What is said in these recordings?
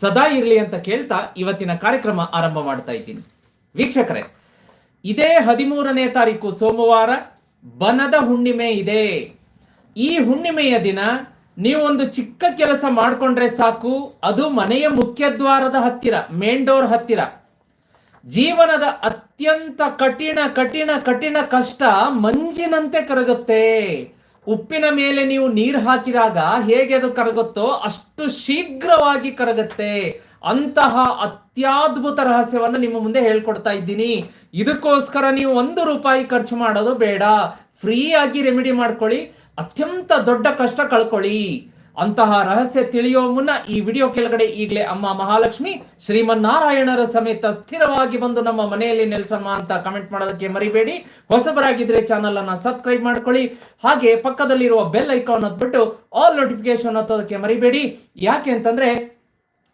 ಸದಾ ಇರಲಿ ಅಂತ ಕೇಳ್ತಾ ಇವತ್ತಿನ ಕಾರ್ಯಕ್ರಮ ಆರಂಭ ಮಾಡ್ತಾ ಇದ್ದೀನಿ. ವೀಕ್ಷಕರೇ, ಇದೇ ಹದಿಮೂರನೇ ತಾರೀಕು ಸೋಮವಾರ ಬನದ ಹುಣ್ಣಿಮೆ ಇದೆ. ಈ ಹುಣ್ಣಿಮೆಯ ದಿನ ನೀವು ಒಂದು ಚಿಕ್ಕ ಕೆಲಸ ಮಾಡಿಕೊಂಡ್ರೆ ಸಾಕು, ಅದು ಮನೆಯ ಮುಖ್ಯದ್ವಾರದ ಹತ್ತಿರ ಮೇನ್ ಡೋರ್ ಹತ್ತಿರ. ಜೀವನದ ಅತ್ಯಂತ ಕಠಿಣ ಕಠಿಣ ಕಠಿಣ ಕಷ್ಟ ಮಂಜಿನಂತೆ ಕರಗುತ್ತೆ. ಉಪ್ಪಿನ ಮೇಲೆ ನೀವು ನೀರು ಹಾಕಿದಾಗ ಹೇಗೆ ಅದು ಕರಗುತ್ತೋ ಅಷ್ಟು ಶೀಘ್ರವಾಗಿ ಕರಗುತ್ತೆ. ಅಂತಹ ಅತ್ಯದ್ಭುತ ರಹಸ್ಯವನ್ನು ನಿಮ್ಮ ಮುಂದೆ ಹೇಳ್ಕೊಡ್ತಾ ಇದ್ದೀನಿ. ಇದಕ್ಕೋಸ್ಕರ ನೀವು ಒಂದು ರೂಪಾಯಿ ಖರ್ಚು ಮಾಡೋದು ಬೇಡ. ಫ್ರೀ ಆಗಿ ರೆಮಿಡಿ ಮಾಡ್ಕೊಳ್ಳಿ. ಅತ್ಯಂತ ದೊಡ್ಡ ಕಷ್ಟ ಕಳ್ಕೊಳ್ಳಿ. ಅಂತಹ ರಹಸ್ಯ ತಿಳಿಯುವ ಮುನ್ನ ಈ ವಿಡಿಯೋ ಕೆಳಗಡೆ ಈಗಲೇ ಅಮ್ಮ ಮಹಾಲಕ್ಷ್ಮಿ ಶ್ರೀಮನ್ನಾರಾಯಣರ ಸಮೇತ ಸ್ಥಿರವಾಗಿ ಬಂದು ನಮ್ಮ ಮನೆಯಲ್ಲಿ ನೆಲೆಸಮ್ಮ ಅಂತ ಕಮೆಂಟ್ ಮಾಡೋದಕ್ಕೆ ಮರಿಬೇಡಿ. ಹೊಸಬರಾಗಿದ್ರೆ ಚಾನಲ್ ಅನ್ನ ಸಬ್ಸ್ಕ್ರೈಬ್ ಮಾಡ್ಕೊಳ್ಳಿ. ಹಾಗೆ ಪಕ್ಕದಲ್ಲಿರುವ ಬೆಲ್ ಐಕಾನ್ ಹೊತ್ಬಿಟ್ಟು ಆಲ್ ನೋಟಿಫಿಕೇಶನ್ ಹತ್ತೋದಕ್ಕೆ ಮರಿಬೇಡಿ. ಯಾಕೆ ಅಂತಂದ್ರೆ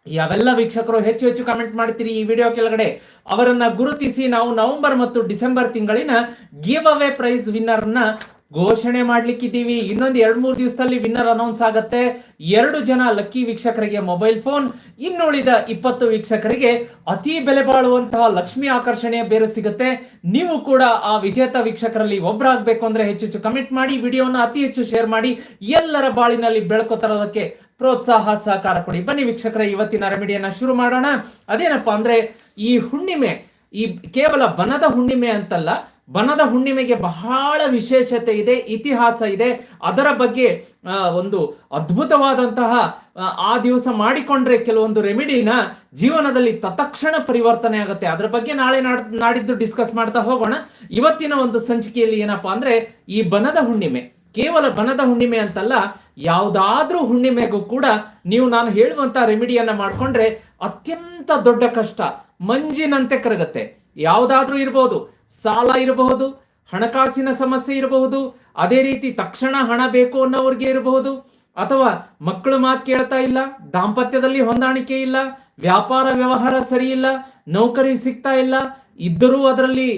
ಯಾವೆಲ್ಲ ವೀಕ್ಷಕರು ಹೆಚ್ಚು ಹೆಚ್ಚು ಕಮೆಂಟ್ ಮಾಡ್ತೀರಿ ಈ ವಿಡಿಯೋ ಕೆಳಗಡೆ? ಅವರನ್ನ ಗುರುತಿಸಿ ನಾವು ನವೆಂಬರ್ ಮತ್ತು ಡಿಸೆಂಬರ್ ತಿಂಗಳಿನ ಗಿವ್ ಅವೇ ಪ್ರೈಸ್ ವಿನ್ನರ್ನ ಘೋಷಣೆ ಮಾಡ್ಲಿಕ್ಕಿದ್ದೀವಿ. ಇನ್ನೊಂದು ಎರಡ್ ಮೂರು ದಿವಸದಲ್ಲಿ ವಿನ್ನರ್ ಅನೌನ್ಸ್ ಆಗತ್ತೆ. ಎರಡು ಜನ ಲಕ್ಕಿ ವೀಕ್ಷಕರಿಗೆ ಮೊಬೈಲ್ ಫೋನ್ ಇನ್ನುಳಿದ ಇಪ್ಪತ್ತು ವೀಕ್ಷಕರಿಗೆ ಅತಿ ಬೆಲೆ ಬಾಳುವಂತಹ ಲಕ್ಷ್ಮಿ ಆಕರ್ಷಣೆಯ ಬೇರೆ ಸಿಗುತ್ತೆ. ನೀವು ಕೂಡ ಆ ವಿಜೇತ ವೀಕ್ಷಕರಲ್ಲಿ ಒಬ್ಬರಾಗಬೇಕು ಅಂದ್ರೆ ಹೆಚ್ಚು ಹೆಚ್ಚು ಕಮೆಂಟ್ ಮಾಡಿ, ವಿಡಿಯೋನ ಅತಿ ಹೆಚ್ಚು ಶೇರ್ ಮಾಡಿ, ಎಲ್ಲರ ಬಾಳಿನಲ್ಲಿ ಬೆಳಕು ತರೋದಕ್ಕೆ ಪ್ರೋತ್ಸಾಹ, ಸಹಕಾರ ಕೊಡಿ. ಬನ್ನಿ ವೀಕ್ಷಕರ, ಇವತ್ತಿನ ರೆಮಿಡಿಯನ್ನ ಶುರು ಮಾಡೋಣ. ಅದೇನಪ್ಪ ಅಂದ್ರೆ ಈ ಹುಣ್ಣಿಮೆ, ಈ ಕೇವಲ ಬನದ ಹುಣ್ಣಿಮೆ ಅಂತಲ್ಲ ಬನದ ಹುಣ್ಣಿಮೆಗೆ ಬಹಳ ವಿಶೇಷತೆ ಇದೆ ಇತಿಹಾಸ ಇದೆ. ಅದರ ಬಗ್ಗೆ ಒಂದು ಅದ್ಭುತವಾದಂತಹ ಆ, ದಿವಸ ಮಾಡಿಕೊಂಡ್ರೆ ಕೆಲವೊಂದು ರೆಮಿಡಿನ ಜೀವನದಲ್ಲಿ ತತ್ಕ್ಷಣ ಪರಿವರ್ತನೆ ಆಗುತ್ತೆ. ಅದರ ಬಗ್ಗೆ ನಾಳೆ ನಾಡ್ ನಾಡಿದ್ದು ಡಿಸ್ಕಸ್ ಮಾಡ್ತಾ ಹೋಗೋಣ. ಇವತ್ತಿನ ಒಂದು ಸಂಚಿಕೆಯಲ್ಲಿ ಏನಪ್ಪಾ ಅಂದ್ರೆ ಈ ಬನದ ಹುಣ್ಣಿಮೆ ಕೇವಲ ಬನದ ಹುಣ್ಣಿಮೆ ಅಂತಲ್ಲ ಯಾವುದಾದ್ರೂ ಹುಣ್ಣಿಮೆಗೂ ಕೂಡ ನೀವು ನಾನು ಹೇಳುವಂತ ರೆಮಿಡಿಯನ್ನ ಮಾಡ್ಕೊಂಡ್ರೆ ಅತ್ಯಂತ ದೊಡ್ಡ ಕಷ್ಟ. ಮಂಜಿನಂತೆ ಕರಗತ್ತೆ. ಯಾವುದಾದ್ರೂ ಇರಬಹುದು ಸಾಲ ಇರಬಹುದು, ಹಣಕಾಸಿನ ಸಮಸ್ಯೆ ಇರಬಹುದು, ಅದೇ ರೀತಿ ತಕ್ಷಣ ಹಣ ಬೇಕು ಅನ್ನೋರಿಗೆ ಇರಬಹುದು, ಅಥವಾ ಮಕ್ಕಳು ಮಾತು ಕೇಳ್ತಾ ಇಲ್ಲ, ದಾಂಪತ್ಯದಲ್ಲಿ ಹೊಂದಾಣಿಕೆ ಇಲ್ಲ, ವ್ಯಾಪಾರ ವ್ಯವಹಾರ ಸರಿ ಇಲ್ಲ, ನೌಕರಿ ಸಿಗ್ತಾ ಇಲ್ಲ, ಇದ್ದರೂ ಅದರಲ್ಲಿ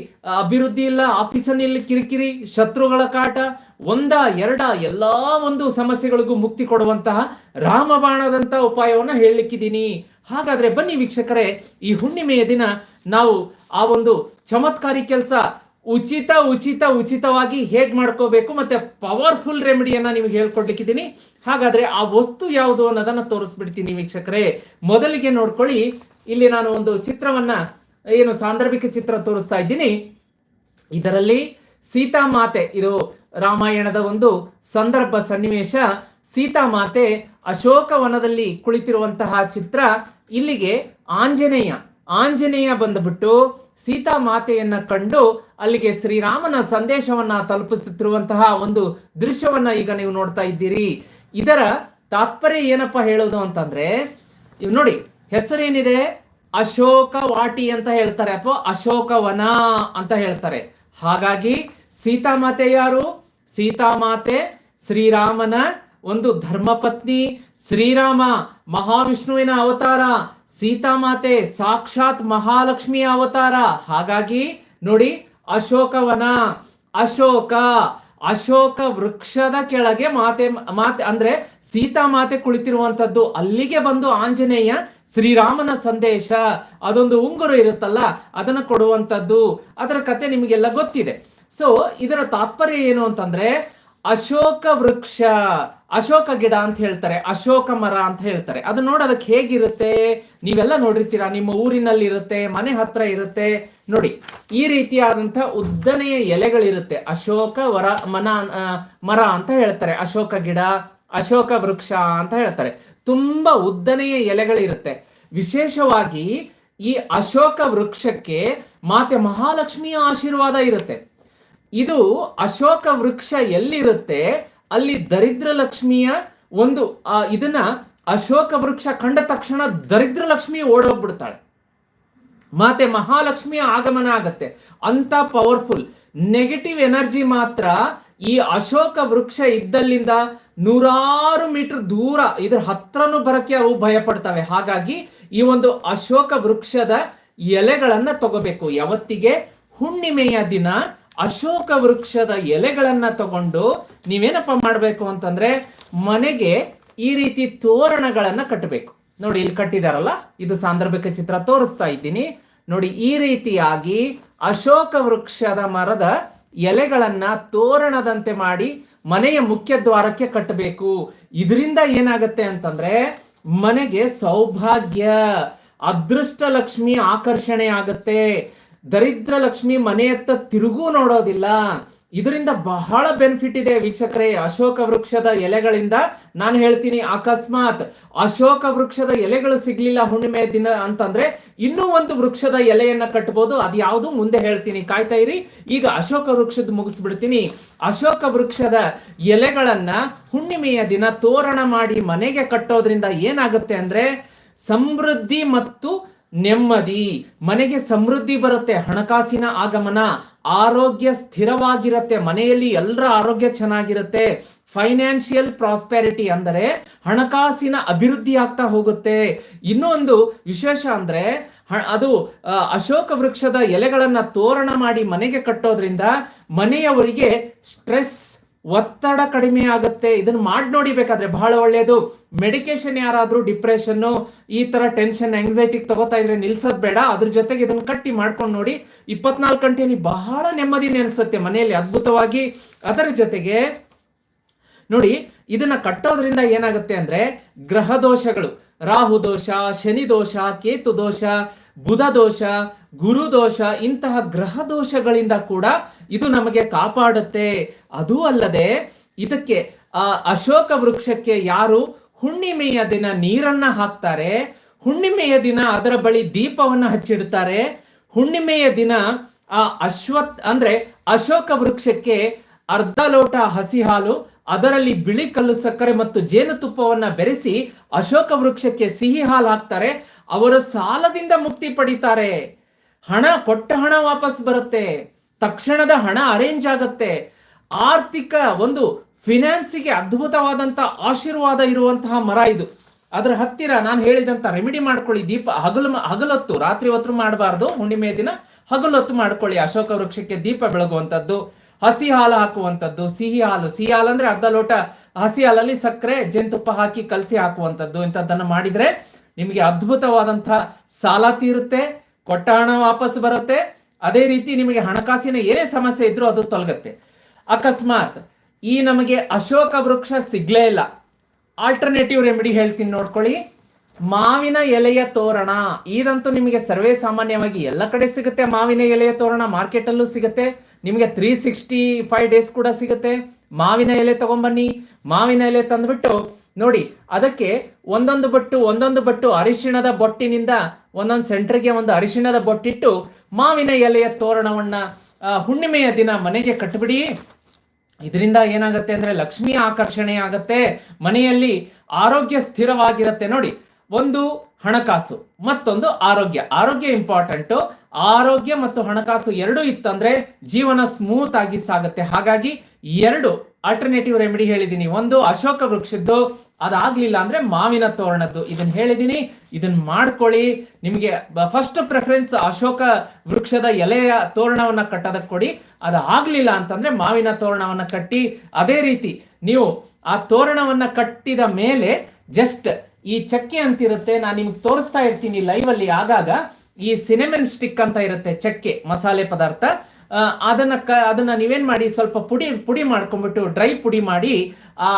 ಅಭಿವೃದ್ಧಿ ಇಲ್ಲ ಆಫೀಸಿನಲ್ಲಿ ಕಿರಿಕಿರಿ, ಶತ್ರುಗಳ ಕಾಟ, ಒಂದ ಎರಡ ಎಲ್ಲ ಒಂದು ಸಮಸ್ಯೆಗಳಿಗೂ ಮುಕ್ತಿ ಕೊಡುವಂತಹ ರಾಮಬಾಣದಂತ ಉಪಾಯವನ್ನು ಹೇಳಲಿಕ್ಕಿದ್ದೀನಿ. ಹಾಗಾದ್ರೆ ಬನ್ನಿ ವೀಕ್ಷಕರೇ, ಈ ಹುಣ್ಣಿಮೆಯ ದಿನ ನಾವು ಆ ಒಂದು ಚಮತ್ಕಾರಿ ಕೆಲಸ ಉಚಿತ ಉಚಿತ, ಉಚಿತವಾಗಿ ಹೇಗೆ ಮಾಡ್ಕೋಬೇಕು ಮತ್ತೆ ಪವರ್ಫುಲ್ ರೆಮಿಡಿಯನ್ನ ನಿಮಗೆ ಹೇಳ್ಕೊಡ್ಲಿಕ್ಕಿದ್ದೀನಿ. ಹಾಗಾದ್ರೆ ಆ ವಸ್ತು ಯಾವುದು ಅನ್ನೋದನ್ನ ತೋರಿಸ್ಬಿಡ್ತೀನಿ ವೀಕ್ಷಕರೇ. ಮೊದಲಿಗೆ ನೋಡ್ಕೊಳ್ಳಿ. ಇಲ್ಲಿ ನಾನು ಒಂದು ಚಿತ್ರವನ್ನ, ಏನು ಸಾಂದರ್ಭಿಕ ಚಿತ್ರ ತೋರಿಸ್ತಾ ಇದ್ದೀನಿ. ಇದರಲ್ಲಿ ಸೀತಾಮಾತೆ, ಇದು ರಾಮಾಯಣದ ಒಂದು ಸಂದರ್ಭ ಸನ್ನಿವೇಶ. ಸೀತಾಮಾತೆ ಅಶೋಕವನದಲ್ಲಿ ಕುಳಿತಿರುವಂತಹ ಚಿತ್ರ ಇಲ್ಲಿಗೆ ಆಂಜನೇಯ ಆಂಜನೇಯ ಬಂದ್ಬಿಟ್ಟು ಸೀತಾಮಾತೆಯನ್ನ ಕಂಡು ಅಲ್ಲಿಗೆ ಶ್ರೀರಾಮನ ಸಂದೇಶವನ್ನ ತಲುಪಿಸುತ್ತಿರುವಂತಹ ಒಂದು ದೃಶ್ಯವನ್ನ ಈಗ ನೀವು ನೋಡ್ತಾ ಇದ್ದೀರಿ. ಇದರ ತಾತ್ಪರ್ಯ ಏನಪ್ಪ ಹೇಳೋದು ಅಂತಂದ್ರೆ ನೋಡಿ, ಹೆಸರೇನಿದೆ? ಅಶೋಕ ವಾಟಿ ಅಂತ ಹೇಳ್ತಾರೆ, ಅಥವಾ ಅಶೋಕವನ ಅಂತ ಹೇಳ್ತಾರೆ. ಹಾಗಾಗಿ ಸೀತಾಮಾತೆ ಯಾರು? ಸೀತಾಮಾತೆ ಶ್ರೀರಾಮನ ಒಂದು ಧರ್ಮಪತ್ನಿ, ಶ್ರೀರಾಮ ಮಹಾವಿಷ್ಣುವಿನ ಅವತಾರ ಸೀತಾಮಾತೆ ಸಾಕ್ಷಾತ್ ಮಹಾಲಕ್ಷ್ಮಿ ಅವತಾರ. ಹಾಗಾಗಿ ನೋಡಿ, ಅಶೋಕವನ, ಅಶೋಕ ಅಶೋಕ ವೃಕ್ಷದ ಕೆಳಗೆ ಮಾತೆ ಮಾತೆ, ಅಂದ್ರೆ ಸೀತಾಮಾತೆ ಕುಳಿತಿರುವಂತದ್ದು ಅಲ್ಲಿಗೆ ಬಂದು ಆಂಜನೇಯ ಶ್ರೀರಾಮನ ಸಂದೇಶ, ಅದೊಂದು ಉಂಗುರ ಇರುತ್ತಲ್ಲ, ಅದನ್ನ ಕೊಡುವಂಥದ್ದು. ಅದರ ಕತೆ ನಿಮಗೆಲ್ಲ ಗೊತ್ತಿದೆ. ಸೊ ಇದರ ತಾತ್ಪರ್ಯ ಏನು ಅಂತಂದ್ರೆ ಅಶೋಕ ವೃಕ್ಷ, ಅಶೋಕ ಗಿಡ ಅಂತ ಹೇಳ್ತಾರೆ, ಅಶೋಕ ಮರ ಅಂತ ಹೇಳ್ತಾರೆ. ಅದು ನೋಡೋದಕ್ಕೆ ಹೇಗಿರುತ್ತೆ? ನೀವೆಲ್ಲ ನೋಡಿರ್ತೀರಾ, ನಿಮ್ಮ ಊರಿನಲ್ಲಿ ಇರುತ್ತೆ ಮನೆ ಹತ್ರ ಇರುತ್ತೆ. ನೋಡಿ, ಈ ರೀತಿಯಾದಂತಹ ಉದ್ದನೆಯ ಎಲೆಗಳಿರುತ್ತೆ. ಅಶೋಕ ವರ, ಮನ ಮರ ಅಂತ ಹೇಳ್ತಾರೆ. ಅಶೋಕ ಗಿಡ, ಅಶೋಕ ವೃಕ್ಷ ಅಂತ ಹೇಳ್ತಾರೆ. ತುಂಬಾ ಉದ್ದನೆಯ ಎಲೆಗಳಿರುತ್ತೆ. ವಿಶೇಷವಾಗಿ ಈ ಅಶೋಕ ವೃಕ್ಷಕ್ಕೆ ಮಾತೆ ಮಹಾಲಕ್ಷ್ಮಿಯ ಆಶೀರ್ವಾದ ಇರುತ್ತೆ. ಇದು ಅಶೋಕ ವೃಕ್ಷ ಎಲ್ಲಿರುತ್ತೆ? ಅಲ್ಲಿ ದರಿದ್ರ ಲಕ್ಷ್ಮಿಯ ಒಂದು ಇದನ್ನ ಅಶೋಕ ವೃಕ್ಷ ಕಂಡ ತಕ್ಷಣ ದರಿದ್ರ ಲಕ್ಷ್ಮಿ ಓಡೋಗ್ಬಿಡ್ತಾಳೆ. ಮತ್ತೆ ಮಹಾಲಕ್ಷ್ಮಿಯ ಆಗಮನ ಆಗತ್ತೆ. ಅಂತ ಪವರ್ಫುಲ್ ನೆಗೆಟಿವ್ ಎನರ್ಜಿ ಮಾತ್ರ ಈ ಅಶೋಕ ವೃಕ್ಷ ಇದ್ದಲ್ಲಿಂದ ನೂರಾರು ಮೀಟರ್ ದೂರ ಇದ್ರ ಹತ್ರನೂ ಬರಕ್ಕೆ ಅವು ಭಯ ಪಡ್ತವೆ ಹಾಗಾಗಿ ಈ ಒಂದು ಅಶೋಕ ವೃಕ್ಷದ ಎಲೆಗಳನ್ನ ತಗೋಬೇಕು. ಯಾವತ್ತಿಗೆ? ಹುಣ್ಣಿಮೆಯ ದಿನ. ಅಶೋಕ ವೃಕ್ಷದ ಎಲೆಗಳನ್ನ ತಗೊಂಡು ನೀವೇನಪ್ಪ ಮಾಡಬೇಕು ಅಂತಂದ್ರೆ ಮನೆಗೆ ಈ ರೀತಿ ತೋರಣಗಳನ್ನ ಕಟ್ಟಬೇಕು. ನೋಡಿ, ಇಲ್ಲಿ ಕಟ್ಟಿದಾರಲ್ಲ, ಇದು ಸಾಂದರ್ಭಿಕ ಚಿತ್ರ ತೋರಿಸ್ತಾ ಇದ್ದೀನಿ. ನೋಡಿ, ಈ ರೀತಿಯಾಗಿ ಅಶೋಕ ವೃಕ್ಷದ ಮರದ ಎಲೆಗಳನ್ನ ತೋರಣದಂತೆ ಮಾಡಿ ಮನೆಯ ಮುಖ್ಯ ದ್ವಾರಕ್ಕೆ ಕಟ್ಟಬೇಕು. ಇದರಿಂದ ಏನಾಗುತ್ತೆ ಅಂತಂದ್ರೆ ಮನೆಗೆ ಸೌಭಾಗ್ಯ ಅದೃಷ್ಟ ಲಕ್ಷ್ಮಿ ಆಕರ್ಷಣೆ ಆಗತ್ತೆ. ದರಿದ್ರ ಲಕ್ಷ್ಮಿ ಮನೆಯತ್ತ ತಿರುಗೂ ನೋಡೋದಿಲ್ಲ. ಇದರಿಂದ ಬಹಳ ಬೆನಿಫಿಟ್ ಇದೆ ವೀಕ್ಷಕರೇ. ಅಶೋಕ ವೃಕ್ಷದ ಎಲೆಗಳಿಂದ ನಾನು ಹೇಳ್ತೀನಿ ಅಕಸ್ಮಾತ್ ಅಶೋಕ ವೃಕ್ಷದ ಎಲೆಗಳು ಸಿಗ್ಲಿಲ್ಲ ಹುಣ್ಣಿಮೆ ದಿನ ಅಂತಂದ್ರೆ ಇನ್ನೂ ಒಂದು ವೃಕ್ಷದ ಎಲೆಯನ್ನ ಕಟ್ಬೋದು. ಅದು ಯಾವುದು ಮುಂದೆ ಹೇಳ್ತೀನಿ. ಕಾಯ್ತಾ ಇರಿ. ಈಗ ಅಶೋಕ ವೃಕ್ಷದ ಮುಗಿಸ್ಬಿಡ್ತೀನಿ. ಅಶೋಕ ವೃಕ್ಷದ ಎಲೆಗಳನ್ನ ಹುಣ್ಣಿಮೆಯ ದಿನ ತೋರಣ ಮಾಡಿ ಮನೆಗೆ ಕಟ್ಟೋದ್ರಿಂದ ಏನಾಗುತ್ತೆ ಅಂದ್ರೆ ಸಮೃದ್ಧಿ ಮತ್ತು ನೆಮ್ಮದಿ. ಮನೆಗೆ ಸಮೃದ್ಧಿ ಬರುತ್ತೆ, ಹಣಕಾಸಿನ ಆಗಮನ, ಆರೋಗ್ಯ ಸ್ಥಿರವಾಗಿರುತ್ತೆ, ಮನೆಯಲ್ಲಿ ಎಲ್ಲರ ಆರೋಗ್ಯ ಚೆನ್ನಾಗಿರುತ್ತೆ. ಫೈನಾನ್ಷಿಯಲ್ ಪ್ರಾಸ್ಪೆರಿಟಿ ಅಂದರೆ ಹಣಕಾಸಿನ ಅಭಿವೃದ್ಧಿ ಆಗ್ತಾ ಹೋಗುತ್ತೆ. ಇನ್ನೊಂದು ವಿಶೇಷ ಅಂದ್ರೆ ಅದು ಅಶೋಕ ವೃಕ್ಷದ ಎಲೆಗಳನ್ನ ತೋರಣ ಮಾಡಿ ಮನೆಗೆ ಕಟ್ಟೋದ್ರಿಂದ ಮನೆಯವರಿಗೆ ಸ್ಟ್ರೆಸ್ ಒತ್ತಡ ಕಡಿಮೆ ಆಗುತ್ತೆ. ಇದನ್ನ ಮಾಡಿ ನೋಡಿ ಬೇಕಾದ್ರೆ ಬಹಳ ಒಳ್ಳೆಯದು ಮೆಡಿಕೇಶನ್ ಯಾರಾದರೂ ಡಿಪ್ರೆಷನ್ನು ಈ ತರ ಟೆನ್ಷನ್ ಆಂಗ್ಸೈಟಿ ತಗೋತಾ ಇದ್ರೆ ನಿಲ್ಸೋದ್ ಬೇಡ. ಅದ್ರ ಜೊತೆಗೆ ಇದನ್ನು ಕಟ್ಟಿ ಮಾಡ್ಕೊಂಡು ನೋಡಿ. ಇಪ್ಪತ್ನಾಲ್ಕು ಗಂಟೆಯಲ್ಲಿ ಬಹಳ ನೆಮ್ಮದಿ ನೆನೆಸುತ್ತೆ ಮನೆಯಲ್ಲಿ ಅದ್ಭುತವಾಗಿ. ಅದರ ಜೊತೆಗೆ ನೋಡಿ, ಇದನ್ನ ಕಟ್ಟೋದ್ರಿಂದ ಏನಾಗುತ್ತೆ ಅಂದ್ರೆ ಗ್ರಹ ದೋಷಗಳು ರಾಹು ದೋಷ, ಶನಿ ದೋಷ, ಕೇತು ದೋಷ, ಬುಧ ದೋಷ, ಗುರು ದೋಷ, ಇಂತಹ ಗ್ರಹ ದೋಷಗಳಿಂದ ಕೂಡ ಇದು ನಮಗೆ ಕಾಪಾಡುತ್ತೆ. ಅದೂ ಅಲ್ಲದೆ ಇದಕ್ಕೆ, ಆ, ಅಶೋಕ ವೃಕ್ಷಕ್ಕೆ ಯಾರು ಹುಣ್ಣಿಮೆಯ ದಿನ ನೀರನ್ನ ಹಾಕ್ತಾರೆ. ಹುಣ್ಣಿಮೆಯ ದಿನ ಅದರ ಬಳಿ ದೀಪವನ್ನ ಹಚ್ಚಿಡ್ತಾರೆ. ಹುಣ್ಣಿಮೆಯ ದಿನ, ಆ ಅಶ್ವತ್ ಅಂದ್ರೆ ಅಶೋಕ ವೃಕ್ಷಕ್ಕೆ ಅರ್ಧ ಲೋಟ ಹಸಿ ಹಾಲು ಅದರಲ್ಲಿ ಬಿಳಿ ಕಲ್ಲು ಸಕ್ಕರೆ ಮತ್ತು ಜೇನುತುಪ್ಪವನ್ನ ಬೆರೆಸಿ ಅಶೋಕ ವೃಕ್ಷಕ್ಕೆ ಸಿಹಿ ಹಾಲು ಹಾಕ್ತಾರೆ. ಅವರು ಸಾಲದಿಂದ ಮುಕ್ತಿ ಪಡಿತಾರೆ. ಹಣ ಕೊಟ್ಟ ಹಣ ವಾಪಸ್ ಬರುತ್ತೆ. ತಕ್ಷಣದ ಹಣ ಅರೇಂಜ್ ಆಗುತ್ತೆ. ಆರ್ಥಿಕ ಒಂದು ಫಿನಾನ್ಸಿಗೆ ಅದ್ಭುತವಾದಂತ ಆಶೀರ್ವಾದ ಇರುವಂತಹ ಮರ ಇದು. ಅದರ ಹತ್ತಿರ ನಾನು ಹೇಳಿದಂತ ರೆಮಿಡಿ ಮಾಡ್ಕೊಳ್ಳಿ. ದೀಪ ಹಗಲು ಹಗಲೊತ್ತು. ರಾತ್ರಿ ಹೊತ್ತು ಮಾಡಬಾರ್ದು. ಹುಣ್ಣಿಮೆ ದಿನ ಹಗಲೊತ್ತು ಮಾಡ್ಕೊಳ್ಳಿ. ಅಶೋಕ ವೃಕ್ಷಕ್ಕೆ ದೀಪ ಬೆಳಗುವಂಥದ್ದು ಹಸಿ ಹಾಲು ಹಾಕುವಂಥದ್ದು, ಸಿಹಿ ಹಾಲು. ಸಿಹಿ ಹಾಲು ಅಂದ್ರೆ ಅರ್ಧ ಲೋಟ ಹಸಿ ಹಾಲಲ್ಲಿ ಸಕ್ಕರೆ, ಜೇನುತುಪ್ಪ ಹಾಕಿ ಕಲಸಿ ಹಾಕುವಂಥದ್ದು. ಇಂಥದ್ದನ್ನು ಮಾಡಿದ್ರೆ ನಿಮಗೆ ಅದ್ಭುತವಾದಂತಹ ಸಾಲ ತೀರುತ್ತೆ ಕೊಟ್ಟ ಹಣ ವಾಪಸ್ ಬರುತ್ತೆ. ಅದೇ ರೀತಿ ನಿಮಗೆ ಹಣಕಾಸಿನ ಏನೇ ಸಮಸ್ಯೆ ಇದ್ರೂ ಅದು ತೊಲಗುತ್ತೆ. ಅಕಸ್ಮಾತ್ ಈ ನಮಗೆ ಅಶೋಕ ವೃಕ್ಷ ಸಿಗ್ಲೇ ಇಲ್ಲ. ಆಲ್ಟರ್ನೇಟಿವ್ ರೆಮಿಡಿ ಹೇಳ್ತೀನಿ ನೋಡ್ಕೊಳ್ಳಿ. ಮಾವಿನ ಎಲೆಯ ತೋರಣ. ಇದಂತೂ ನಿಮಗೆ ಸರ್ವೇ ಸಾಮಾನ್ಯವಾಗಿ ಎಲ್ಲ ಕಡೆ ಸಿಗುತ್ತೆ ಮಾವಿನ ಎಲೆಯ ತೋರಣ ಮಾರ್ಕೆಟ್ ಅಲ್ಲೂ ಸಿಗುತ್ತೆ. ನಿಮಗೆ ತ್ರೀ ಸಿಕ್ಸ್ಟಿ ಫೈವ್ ಡೇಸ್ ಕೂಡ ಸಿಗುತ್ತೆ. ಮಾವಿನ ಎಲೆ ತಗೊಂಬನ್ನಿ. ಮಾವಿನ ಎಲೆ ತಂದ್ಬಿಟ್ಟು ನೋಡಿ, ಅದಕ್ಕೆ ಒಂದೊಂದು ಬಟ್ಟು ಒಂದೊಂದು ಬಟ್ಟು ಅರಿಶಿಣದ ಬೊಟ್ಟಿನಿಂದ ಒಂದೊಂದು ಸೆಂಟ್ರಿಗೆ ಒಂದು ಅರಿಶಿಣದ ಬೊಟ್ಟಿಟ್ಟು ಮಾವಿನ ಎಲೆಯ ತೋರಣವನ್ನ ಹುಣ್ಣಿಮೆಯ ದಿನ ಮನೆಗೆ ಕಟ್ಬಿಡಿ. ಇದರಿಂದ ಏನಾಗುತ್ತೆ ಅಂದ್ರೆ ಲಕ್ಷ್ಮಿ ಆಕರ್ಷಣೆ ಆಗತ್ತೆ. ಮನೆಯಲ್ಲಿ ಆರೋಗ್ಯ ಸ್ಥಿರವಾಗಿರುತ್ತೆ. ನೋಡಿ, ಒಂದು ಹಣಕಾಸು. ಮತ್ತೊಂದು ಆರೋಗ್ಯ. ಆರೋಗ್ಯ ಇಂಪಾರ್ಟೆಂಟು ಆರೋಗ್ಯ ಮತ್ತು ಹಣಕಾಸು ಎರಡೂ ಇತ್ತಂದ್ರೆ ಜೀವನ ಸ್ಮೂತ್ ಆಗಿ ಸಾಗುತ್ತೆ. ಹಾಗಾಗಿ ಎರಡು ಆಲ್ಟರ್ನೇಟಿವ್ ರೆಮಿಡಿ ಹೇಳಿದ್ದೀನಿ. ಒಂದು ಅಶೋಕ ವೃಕ್ಷದ್ದು. ಅದಾಗ್ಲಿಲ್ಲ ಅಂದ್ರೆ ಮಾವಿನ ತೋರಣದ್ದು. ಇದನ್ನ ಹೇಳಿದ್ದೀನಿ. ಇದನ್ನ ಮಾಡ್ಕೊಳ್ಳಿ. ನಿಮಗೆ ಫಸ್ಟ್ ಪ್ರೆಫರೆನ್ಸ್ ಅಶೋಕ ವೃಕ್ಷದ ಎಲೆಯ ತೋರಣವನ್ನ ಕಟ್ಟೋದಕ್ಕೆ ಕೊಡಿ. ಅದು ಆಗ್ಲಿಲ್ಲ ಅಂತಂದ್ರೆ ಮಾವಿನ ತೋರಣವನ್ನ ಕಟ್ಟಿ. ಅದೇ ರೀತಿ ನೀವು ಆ ತೋರಣವನ್ನ ಕಟ್ಟಿದ ಮೇಲೆ ಜಸ್ಟ್ ಈ ಚಕ್ಕೆ ಅಂತಿರುತ್ತೆ, ನಾನು ನಿಮ್ಗೆ ತೋರಿಸ್ತಾ ಇರ್ತೀನಿ ಲೈವ್ ಅಲ್ಲಿ ಆಗಾಗ, ಈ ಸಿನೆಮನ್ ಸ್ಟಿಕ್ ಅಂತ ಇರುತ್ತೆ ಚಕ್ಕೆ, ಮಸಾಲೆ ಪದಾರ್ಥ. ಅದನ್ನ ಕ, ಅದನ್ನ ನೀವೇನ್ ಮಾಡಿ, ಸ್ವಲ್ಪ ಪುಡಿ ಪುಡಿ ಮಾಡ್ಕೊಂಡ್ಬಿಟ್ಟು ಡ್ರೈ ಪುಡಿ ಮಾಡಿ, ಆ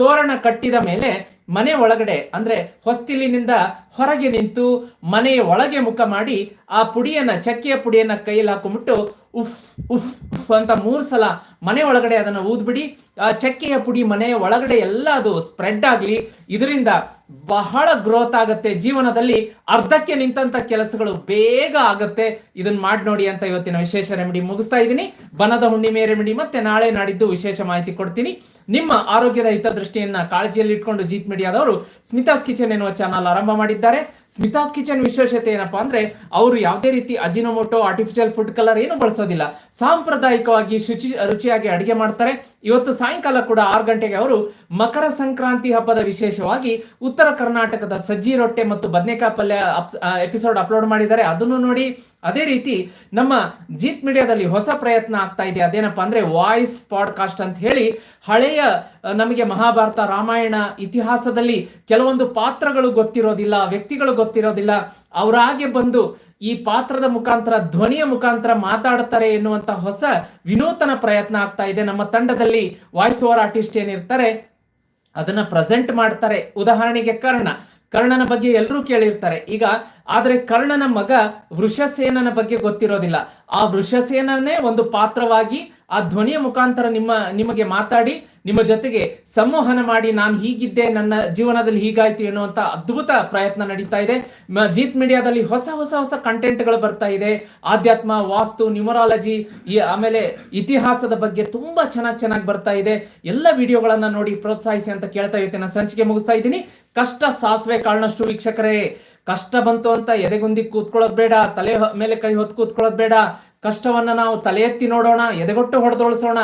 ತೋರಣ ಕಟ್ಟಿದ ಮೇಲೆ ಮನೆ ಒಳಗಡೆ, ಅಂದ್ರೆ ಹೊಸ್ತಿಲಿನಿಂದ ಹೊರಗೆ ನಿಂತು ಮನೆಯ ಒಳಗೆ ಮುಖ ಮಾಡಿ, ಆ ಪುಡಿಯನ್ನ, ಚಕ್ಕೆಯ ಪುಡಿಯನ್ನ ಕೈಯಲ್ಲಿ ಹಾಕೊಂಡ್ಬಿಟ್ಟು ಉಫ್ ಉಫ್ ಅಂತ ಮೂರು ಸಲ ಮನೆ ಒಳಗಡೆ ಅದನ್ನು ಊದ್ಬಿಡಿ ಚಕ್ಕೆಯ ಪುಡಿ ಮನೆಯ ಒಳಗಡೆ ಎಲ್ಲ ಅದು ಸ್ಪ್ರೆಡ್ ಆಗಲಿ, ಇದರಿಂದ ಬಹಳ ಗ್ರೋತ್ ಆಗುತ್ತೆ. ಜೀವನದಲ್ಲಿ ಅರ್ಧಕ್ಕೆ ನಿಂತಂತ ಕೆಲಸಗಳು ಬೇಗ ಆಗುತ್ತೆ. ಇದನ್ನ ಮಾಡಿ ನೋಡಿ ಅಂತ ಇವತ್ತಿನ ವಿಶೇಷ ರೆಮಿಡಿ ಮುಗಿಸ್ತಾ ಇದ್ದೀನಿ. ಬನದ ಹುಣ್ಣಿಮೆ ರೆಮಿಡಿ ಮತ್ತೆ ನಾಳೆ ನಾಡಿದ್ದು ವಿಶೇಷ ಮಾಹಿತಿ ಕೊಡ್ತೀನಿ. ನಿಮ್ಮ ಆರೋಗ್ಯದ ಹಿತದೃಷ್ಟಿಯನ್ನ ಕಾಳಜಿಯಲ್ಲಿ ಇಟ್ಕೊಂಡು ಜೀತ್ ಮೀಡಿಯಾದವರು ಸ್ಮಿತಾಸ್ ಕಿಚನ್ ಎನ್ನುವ ಚಾನಲ್ ಆರಂಭ ಮಾಡಿದ್ದಾರೆ. ಸ್ಮಿತಾಸ್ ಕಿಚನ್ ವಿಶೇಷತೆ ಏನಪ್ಪಾ ಅಂದ್ರೆ, ಅವರು ಯಾವುದೇ ರೀತಿ ಅಜಿನೋಮೋಟೋ ಆರ್ಟಿಫಿಷಿಯಲ್ ಫುಡ್ ಕಲರ್ ಏನು ಬಳಸೋದಿಲ್ಲ. ಸಾಂಪ್ರದಾಯಿಕವಾಗಿ ಶುಚಿ ರುಚಿಯಾಗಿ ಅಡಿಗೆ ಮಾಡ್ತಾರೆ. ಇವತ್ತು ಸಾಯಂಕಾಲ ಕೂಡ ಆರು ಗಂಟೆಗೆ ಅವರು ಮಕರ ಸಂಕ್ರಾಂತಿ ಹಬ್ಬದ ವಿಶೇಷವಾಗಿ ಉತ್ತರ ಕರ್ನಾಟಕದ ಸಜ್ಜಿ ರೊಟ್ಟೆ ಮತ್ತು ಬದನೆಕಾಯಿ ಪಲ್ಯ ಎಪಿಸೋಡ್ ಅಪ್ಲೋಡ್ ಮಾಡಿದ್ದಾರೆ. ಅದನ್ನು ನೋಡಿ ಅದೇ ರೀತಿ ನಮ್ಮ ಜೀತ್ ಮೀಡಿಯಾದಲ್ಲಿ ಹೊಸ ಪ್ರಯತ್ನ ಆಗ್ತಾ ಇದೆ. ಅದೇನಪ್ಪ ಅಂದ್ರೆ ವಾಯ್ಸ್ ಪಾಡ್ಕಾಸ್ಟ್ ಅಂತ ಹೇಳಿ ಹಳೆಯ ನಮಗೆ ಮಹಾಭಾರತ ರಾಮಾಯಣ ಇತಿಹಾಸದಲ್ಲಿ ಕೆಲವೊಂದು ಪಾತ್ರಗಳು ಗೊತ್ತಿರೋದಿಲ್ಲ, ವ್ಯಕ್ತಿಗಳು ಗೊತ್ತಿರೋದಿಲ್ಲ. ಅವರಾಗೆ ಬಂದು ಈ ಪಾತ್ರದ ಮುಖಾಂತರ, ಧ್ವನಿಯ ಮುಖಾಂತರ ಮಾತಾಡ್ತಾರೆ ಎನ್ನುವಂತ ಹೊಸ ವಿನೂತನ ಪ್ರಯತ್ನ ಆಗ್ತಾ ಇದೆ. ನಮ್ಮ ತಂಡದಲ್ಲಿ ವಾಯ್ಸ್ ಓವರ್ ಆರ್ಟಿಸ್ಟ್ ಏನಿರ್ತಾರೆ, ಅದನ್ನ ಪ್ರೆಸೆಂಟ್ ಮಾಡ್ತಾರೆ. ಉದಾಹರಣೆಗೆ ಕರ್ಣ. ಕರ್ಣನ ಬಗ್ಗೆ ಎಲ್ಲರೂ ಕೇಳಿರ್ತಾರೆ. ಈಗ ಆದರೆ ಕರ್ಣನ ಮಗ ವೃಷಸೇನನ ಬಗ್ಗೆ ಗೊತ್ತಿರೋದಿಲ್ಲ. ಆ ವೃಷಸೇನನೇ ಒಂದು ಪಾತ್ರವಾಗಿ ಆ ಧ್ವನಿಯ ಮುಖಾಂತರ ನಿಮ್ಮ, ನಿಮಗೆ ಮಾತಾಡಿ, ನಿಮ್ಮ ಜೊತೆಗೆ ಸಂವಹನ ಮಾಡಿ ನಾನು ಹೀಗಿದ್ದೆ, ನನ್ನ ಜೀವನದಲ್ಲಿ ಹೀಗಾಯ್ತು ಎನ್ನುವಂತ ಅದ್ಭುತ ಪ್ರಯತ್ನ ನಡೀತಾ ಇದೆ. ಜೀತ್ ಮೀಡಿಯಾದಲ್ಲಿ ಹೊಸ ಹೊಸ ಹೊಸ ಕಂಟೆಂಟ್ಗಳು ಬರ್ತಾ ಇದೆ. ಆಧ್ಯಾತ್ಮ, ವಾಸ್ತು, ನ್ಯೂಮರಾಲಜಿ, ಈ ಆಮೇಲೆ ಇತಿಹಾಸದ ಬಗ್ಗೆ ತುಂಬಾ ಚೆನ್ನಾಗಿ ಚೆನ್ನಾಗಿ ಬರ್ತಾ ಇದೆ. ಎಲ್ಲ ವಿಡಿಯೋಗಳನ್ನ ನೋಡಿ ಪ್ರೋತ್ಸಾಹಿಸಿ ಅಂತ ಕೇಳ್ತಾ ಇರ್ತೇನೆ. ಸಂಚಿಕೆ ಮುಗಿಸ್ತಾ ಇದ್ದೀನಿ. ಕಷ್ಟ ಸಾಸಿವೆ ಕಾಳನಷ್ಟು ವೀಕ್ಷಕರೇ. ಕಷ್ಟ ಬಂತು ಅಂತ ಎದೆಗುಂದಿ ಕೂತ್ಕೊಳ್ಳೋದು ಬೇಡ, ತಲೆ ಮೇಲೆ ಕೈ ಹೊತ್ತು ಕೂತ್ಕೊಳ್ಳೋದು ಬೇಡ. ಕಷ್ಟವನ್ನ ನಾವು ತಲೆ ಎತ್ತಿ ನೋಡೋಣ, ಎದೆಗೊಟ್ಟು ಹೊಡೆದೊಳಿಸೋಣ.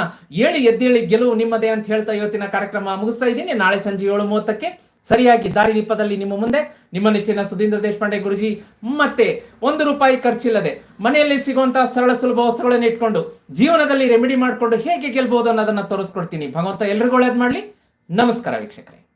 ಏಳಿ ಎದ್ದೇಳಿ ಗೆಲುವು ನಿಮ್ಮದೇ ಅಂತ ಹೇಳ್ತಾ ಇವತ್ತಿನ ಕಾರ್ಯಕ್ರಮ ಮುಗಿಸ್ತಾ ಇದ್ದೀನಿ. ನಾಳೆ ಸಂಜೆ ಏಳು ಮೂವತ್ತಕ್ಕೆ ಸರಿಯಾಗಿ ದಾರಿದೀಪದಲ್ಲಿ ನಿಮ್ಮ ಮುಂದೆ ನಿಮ್ಮ ನೆಚ್ಚಿನ ಸುಧೀಂದ್ರ ದೇಶಪಾಂಡೆ ಗುರುಜಿ. ಮತ್ತೆ ಒಂದು ರೂಪಾಯಿ ಖರ್ಚಿಲ್ಲದೆ ಮನೆಯಲ್ಲಿ ಸಿಗುವಂತಹ ಸರಳ ಸುಲಭ ವಸ್ತುಗಳನ್ನು ಇಟ್ಕೊಂಡು ಜೀವನದಲ್ಲಿ ರೆಮಿಡಿ ಮಾಡಿಕೊಂಡು ಹೇಗೆ ಗೆಲ್ಬಹುದು ಅನ್ನೋದನ್ನ ತೋರಿಸ್ಕೊಡ್ತೀನಿ. ಭಗವಂತ ಎಲ್ರಿಗೂ ಒಳ್ಳೇದ್ ಮಾಡ್ಲಿ. ನಮಸ್ಕಾರ ವೀಕ್ಷಕರೇ.